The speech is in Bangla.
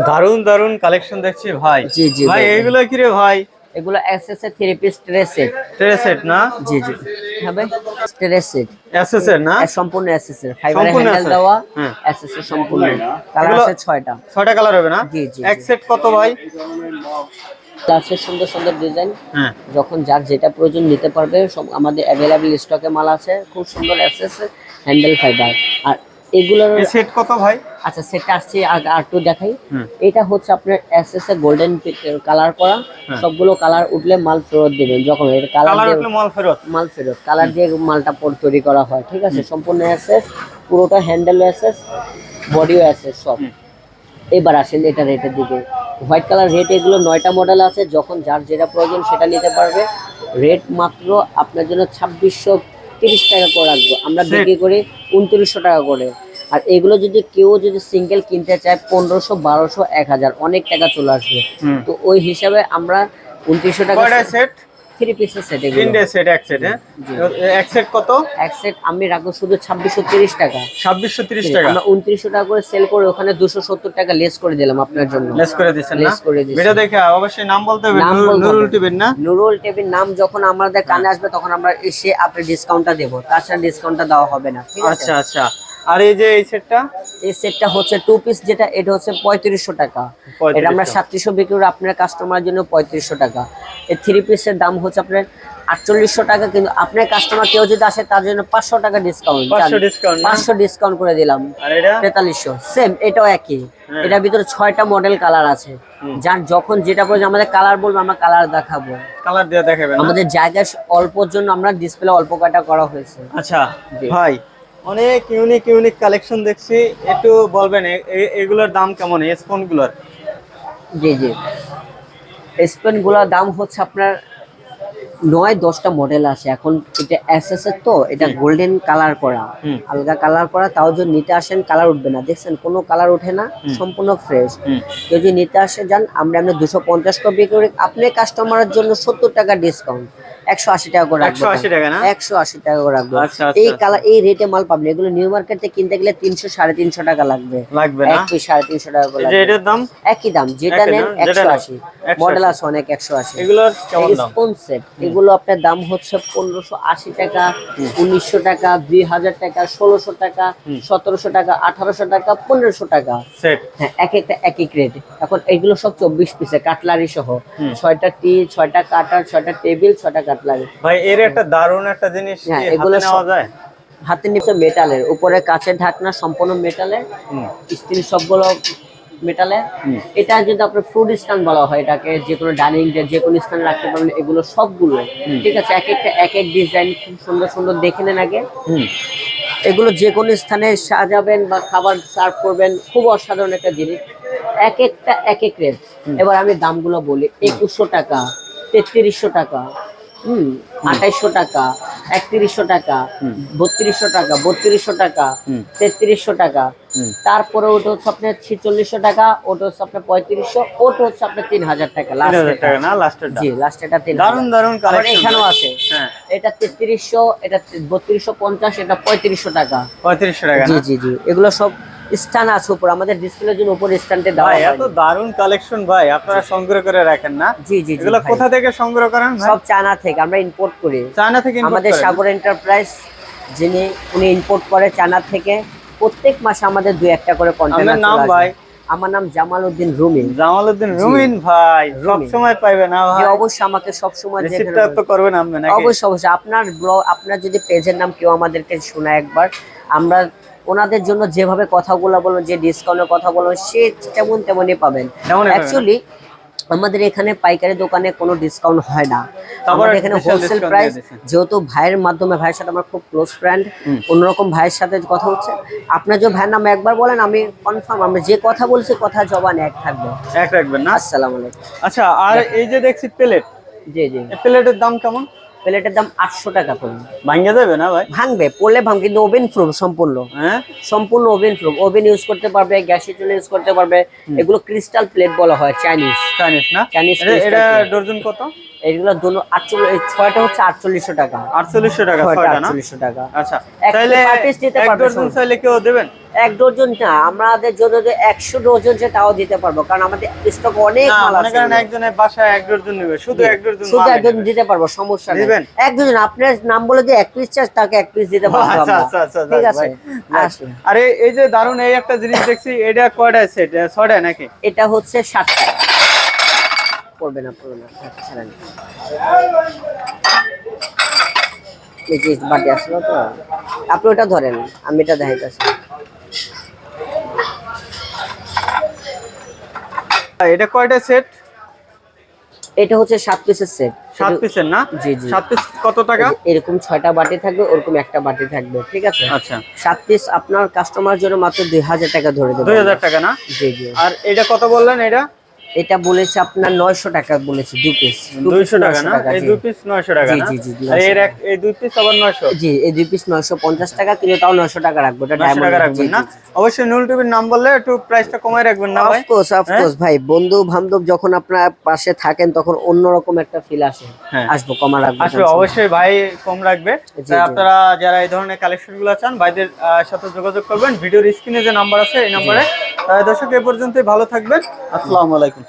দারুণ দারুণ কালেকশন দেখছি ভাই। জি, জি, ভাই। এইগুলো কি রে ভাই? এগুলো এসএস এর three piece tray set tray set না? জি জি। হবে ট্রে সেট এসএস এর না? সম্পূর্ণ এসএস এর সম্পূর্ণ হ্যান্ডেল দেওয়া হ্যাঁ। এসএস এর সম্পূর্ণ। কালার এগুলো- আছে ছয়টা। ছয়টা কালার হবে না? জি, জি, এক সেট কত ভাই? ক্লাসের সুন্দর সুন্দর ডিজাইন হ্যাঁ। যখন যার যেটা প্রয়োজন নিতে পারবে সব আমাদের অ্যাভেলেবেল স্টকে মাল আছে। খুব সুন্দর এসএস হ্যান্ডেল ফাইবার আর এগুলোর সেট কত ভাই? আচ্ছা সেটটা আসছে আর একটু দেখাই। এটা হচ্ছে আপনার এসএস এ গোল্ডেন কালার করা। সবগুলো কালার উঠলে মাল ফেরত দেবেন যখন এটা কালার কালার উঠলে মাল ফেরত? মাল ফেরত। কালার দিয়ে মালটা পর- তৈরি করা হয় ঠিক আছে? সম্পূর্ণ এসএস পুরোটা হ্যান্ডেল এসএস বডিও এসএস সব। এবার আসেন এটা রেটের দিকে। হোয়াইট কালার রেট এগুলো নয়টা মডেল আছে যখন যার যেটা প্রয়োজন সেটা নিতে পারবে। রেট মাত্র আপনার জন্য ছাব্বিশশো তিরিশ টাকা করে রাখব। আমরা বিক্রি করি উনত্রিশশো টাকা করে। আর এগুলো যদি কেউ যদি সিঙ্গেল কিনতে চায় পনেরোশো বারোশো এক হাজার অনেক টাকা চলে আসবে। তো ওই হিসাবে আমরা উনত্রিশশো টাকা সেট থ্রি পিসের সেট এগুলো। তিনটে সেট এক সেট হ্যাঁ? এক সেট কত? এক সেট আমি রাখব শুধু ছাব্বিশশো তিরিশ টাকা। ছাব্বিশশো তিরিশ টাকা? আমরা উনত্রিশশো টাকা করে সেল করে ওখানে দুশো সত্তর টাকা লেস করে দিলাম আপনার জন্য। লেস করে দিচ্ছেন না? করে দিচ্ছি। ভিডিও দেখে অবশ্যই নাম বলতে হবে নুরুল- বলতে নুরুল হবে। টিভির না? নুরুল টিভির নাম যখন আমাদের কানে আসবে তখন আমরা এসে আপনি ডিসকাউন্টটা দেবো। তাছাড়া ডিসকাউন্টটা দেওয়া হবে না। আচ্ছা আচ্ছা। আর এই যে এই সেটটা? এই সেটটা হচ্ছে টু পিস যেটা এটা হচ্ছে পঁয়ত্রিশশো টাকা। এটা আমরা সাতত্রিশশো বিক্রি করি আপনার কাস্টমারের জন্য পঁয়ত্রিশশো টাকা। এই থ্রি পিসের দাম হচ্ছে আপনার আটচল্লিশশো টাকা কিন্তু আপনার কাস্টমার কেউ যদি আসে তার জন্য পাঁচশো টাকা ডিসকাউন্ট 500 discount না? পাঁচশো ডিসকাউন্ট করে দিলাম। আর এটা? তেতাল্লিশশো। সেম এটাও একই। হ্যাঁ। এটার ভিতরে ছয়টা মডেল কালার আছে। যার যখন যেটা প্রয়োজন আমাদের কালার বলব আমরা কালার দেখাবো। কালার দিয়ে দেখাবেন আমাদের জায়গা অল্পর জন্য আমরা ডিসপ্লে অল্প কয়টা করা হয়েছে। আচ্ছা ভাই অনেক ইউনিক ইউনিক কালেকশন দেখছি। একটু বলবেন এগুলোর দাম কেমন? এই স্পোনগুলোর জি জি। স্পেনগুলোর দাম হচ্ছে আপনার নয় দশটা মডেল আছে। এখন এটা এসএস এর তো এটা গোল্ডেন কালার করা। আলগা কালার করা তাও যদি নিতে আসেন কালার উঠবে না। দেখছেন কোনো কালার ওঠে না সম্পূর্ণ ফ্রেশ কেউ যদি নিতে আসে যান আমরা আমরা দুশো পঞ্চাশ করে বিক্রি করি। আপনি কাস্টমারের জন্য সত্তর টাকা ডিসকাউন্ট একশো আশি টাকা করে রাখব 180 টাকা না? একশো আশি টাকা করে রাখব। আচ্ছা, আচ্ছা, এই আচ্ছা। কালার এই রেটে মাল পাবেন। এগুলো নিউ মার্কেটে কিনতে গেলে তিনশো সাড়ে তিনশো টাকা লাগবে। সাড়ে তিনশো টাকা করে। এটার দাম? একই দাম যেটা নেন একশো আশি। মডেল আছে অনেক একশো আশি। এগুলোর দাম? এগুলো আপনার দাম হচ্ছে পনেরোশো আশি টাকা উনিশশো টাকা দুই হাজার টাকা ষোলোশো টাকা সতেরোশো টাকা আঠারোশো টাকা পনেরোশো টাকা। হ্যাঁ এক একটা এক এক রেট। এখন এগুলো সব চব্বিশ পিসে কাটলারি সহ ছয়টা টি ছয়টা কাটার ছয়টা টেবিল ছয়টা কাটলারি ভাই এর একটা দারুণ একটা জিনিস হ্যাঁ, এগুলো নেওয়া যায়? হাতের নিচে মেটালের। উপরে কাছের ঢাকনা সম্পূর্ণ মেটালের স্টিল সবগুলো মেটালে। এটা যদি আপনার ফ্রুট স্ট্যান্ড বলা হয় এটাকে যে কোনো ডাইনিং যে কোনো স্থানে রাখতে পারবেন এগুলো সবগুলো। ঠিক আছে এক একটা এক এক ডিজাইন খুব সুন্দর সুন্দর দেখে নেন আগে। হুম। এগুলো যে কোনো স্থানে সাজাবেন বা খাবার সার্ভ করবেন খুব অসাধারণ একটা জিনিস। এক একটা এক এক রেট এবার আমি দামগুলো বলি একুশশো টাকা তেত্রিশশো টাকা আঠাইশশো টাকা একত্রিশশো টাকা বত্রিশশো টাকা বত্রিশশো টাকা তেত্রিশশো টাকা। তারপরে ওটা হচ্ছে আপনার ছিচল্লিশশো টাকা ওটা হচ্ছে আপনার পঁয়ত্রিশশো ওটা হচ্ছে আপনার তিন হাজার টাকা জি লাস্ট এটা তিন দারুণ দারুণ এখানেও আছে। হ্যাঁ। এটা তেত্রিশশো এটা বত্রিশশো পঞ্চাশ এটা পঁয়ত্রিশশো টাকা। পঁয়ত্রিশশো টাকা জি জি জি। এগুলো সব স্ট্যান্ড আছে উপর আমাদের ডিসপ্লের জন্য উপর স্ট্যান্ডে দেওয়া ভাই হয় এত দারুণ কালেকশন ভাই আপনারা সংগ্রহ করে রাখেন না? জি জি এগুলো কোথা থেকে সংগ্রহ করেন সব চায়না থেকে আমরা ইম্পোর্ট করি। চায়না থেকে আমাদের সাগর এন্টারপ্রাইজ যিনি উনি ইম্পোর্ট করে চায়না থেকে প্রত্যেক মাসে আমাদের দুই একটা করে কন্টেনার নাম ভাই? আমার নাম জামাল উদ্দিন রুমি জামালউদ্দিন রুমিন ভাই সব রুমিন। সময় পাইবে না ভাই? অবশ্যই আমাকে সব সময় তো করবেন আপনি নাকি? অবশ্যই অবশ্যই। আপনার ব্লগ আপনার যদি পেজের নাম কেউ আমাদেরকে শোনায় একবার আমরা ওনাদের জন্য যেভাবে কথাগুলো বলব যে ডিসকাউন্টের কথা বলব সে তেমন তেমনই পাবেন। অ্যাকচুয়ালি আমাদের এখানে পাইকারি দোকানে কোনো ডিসকাউন্ট হয় না। আমাদের এখানে হোলসেল প্রাইস যেহেতু ভাইয়ের মাধ্যমে ভাইয়ের সাথে আমার খুব ক্লোজ ফ্রেন্ড অন্যরকম ভাইয়ের সাথে কথা হচ্ছে। আপনার যে ভাইয়ের নাম একবার বলেন আমি কনফার্ম আমি যে কথা বলছি কথা জবান এক থাকবে। এক রাখবেন না? আসসালামু আলাইকুম। আচ্ছা আর এই যে দেখছি প্লেট জি জি। প্লেটের দাম কেমন? প্লেটের দাম আটশো টাকা পড়বে। ভাঙ্গে যাবে না ভাই? ভাঙবে পড়লে ভাঙ কিন্তু ওভেন প্রুফ সম্পূর্ণ। হ্যাঁ? সম্পূর্ণ ওভেন প্রুফ ওভেন ইউজ করতে পারবে গ্যাসের জন্য ইউজ করতে পারবে। এগুলো ক্রিস্টাল প্লেট বলা হয় চাইনিজ চাইনিজ না? Chinese এটা-। ডর্জন কত? এগুলো আটচল্লিশ ছয়টা হচ্ছে আটচল্লিশশো টাকা। আটচল্লিশশো টাকা ছয়টা ছয়টা আটচল্লিশশো টাকা। আচ্ছা এক ডর্জন চাইলে কেউ দেবেন? এক ডজন না আমাদের জন্য যে একশো ডজন যে তাও দিতে পারব কারণ আমাদের স্টক অনেক মাল আছে একজনের বাসায় এক ডর্জন নেবে শুধু এক ডর্জন শুধু মাল একজন দিতে পারব সমস্যা নেই। এক ডজন আপনার নাম বলে যে এক পিস চার্জ তাকে এক পিস দিতে পারব আচ্ছা আচ্ছা আচ্ছা ঠিক আছে আরে এই যে দারুণ এই একটা জিনিস দেখছি এটা কয়টায় সেট ছয়টায় নাকি? এটা হচ্ছে ষাটটা পড়বে না পড়বে না বাটি আসলো তো? আপনি ওটা ধরেন আমি এটা দেখাইতেছি। এটা কয়টা সেট? এটা হচ্ছে সাত পিসের সেট। সাত পিসের না? জি, জি। সাত পিস কত টাকা? এরকম ছয়টা বাটি থাকবে ওরকম একটা বাটি থাকবে ঠিক আছে? আচ্ছা। সাত পিস আপনার কাস্টমার জন্য মাত্র দুই হাজার টাকা ধরে দেবে দুই হাজার টাকা না? জি জি। আর এটা কত বললেন এটা? এটা বলেছে আপনার নয়শো টাকা বলেছে দু পিস দুইশো টাকা না? এই দুই পিস নয়শো টাকা জি, না? আর এর এক- এই দুই পিস আবার নয়শো? জি এই দুই পিস টাকা তাও নয়শো টাকা রাখব এটা টাকা রাখবেন না? অবশ্যই নুল টিভির নাম বললে একটু প্রাইসটা কমায় রাখবেন না ভাই? অফকোর্স অফকোর্স ভাই। বন্ধু বান্ধব যখন আপনার পাশে থাকেন তখন অন্যরকম একটা ফিল আসে। হ্যাঁ। আসব কমা রাখব আসবে অবশ্যই ভাই কম রাখবে। আপনারা যারা এই ধরনের কালেকশনগুলো চান ভাইদের সাথে যোগাযোগ করবেন। ভিডিওর স্ক্রিনে যে নাম্বার আছে এই নাম্বারে দর্শক এ পর্যন্তই ভালো থাকবেন। আসসালামু আলাইকুম।